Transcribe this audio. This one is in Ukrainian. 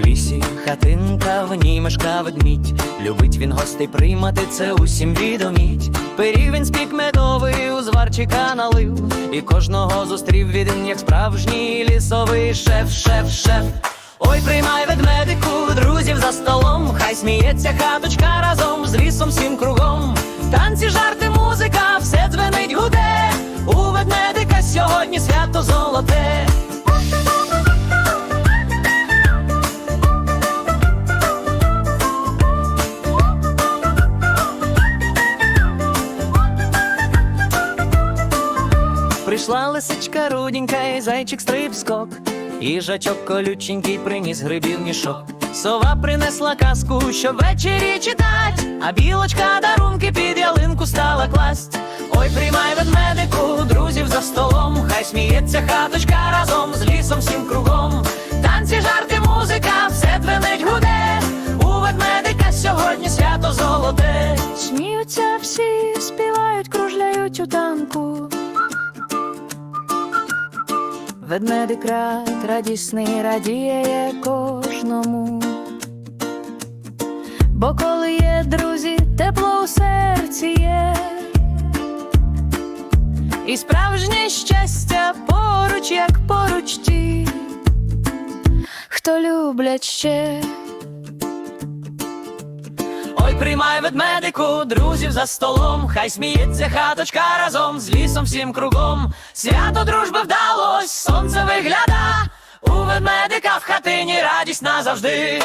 лісі, хатинка, в ній мешка ведмідь. Любить він гостей приймати, це усім відоміть. Пиріг він спік медовий, у зварчика налив. І кожного зустрів він, як справжній лісовий шеф, шеф, шеф. Ой, приймай ведмедику, друзів за столом. Хай сміється хаточка разом з лісом всім кругом. Танці, жарти, музика, все дзвенить гуде. У ведмедика сьогодні свято золоте. Прийшла лисичка руденька і зайчик стриб скок. Їжачок колюченький приніс грибів мішок. Сова принесла казку, щоб ввечері читать, а білочка дарунки під ялинку стала класть. Ой, приймай ведмедику, друзів за столом, хай сміється хаточка разом з лісом всім кругом. Танці, жарти, музика, все дзвенить гуде. У ведмедика сьогодні свято золоте. Сміються всі, співають, кружляють у танку. Ведмедик рад, радісний, радіє кожному. Бо коли є друзі, тепло у серці є. І справжнє щастя поруч, як поруч ті, хто люблять ще. Приймай ведмедику, друзів за столом, хай сміється хаточка разом з лісом всім кругом. Свято дружби вдалось, сонце вигляда. У ведмедика в хатині радість назавжди.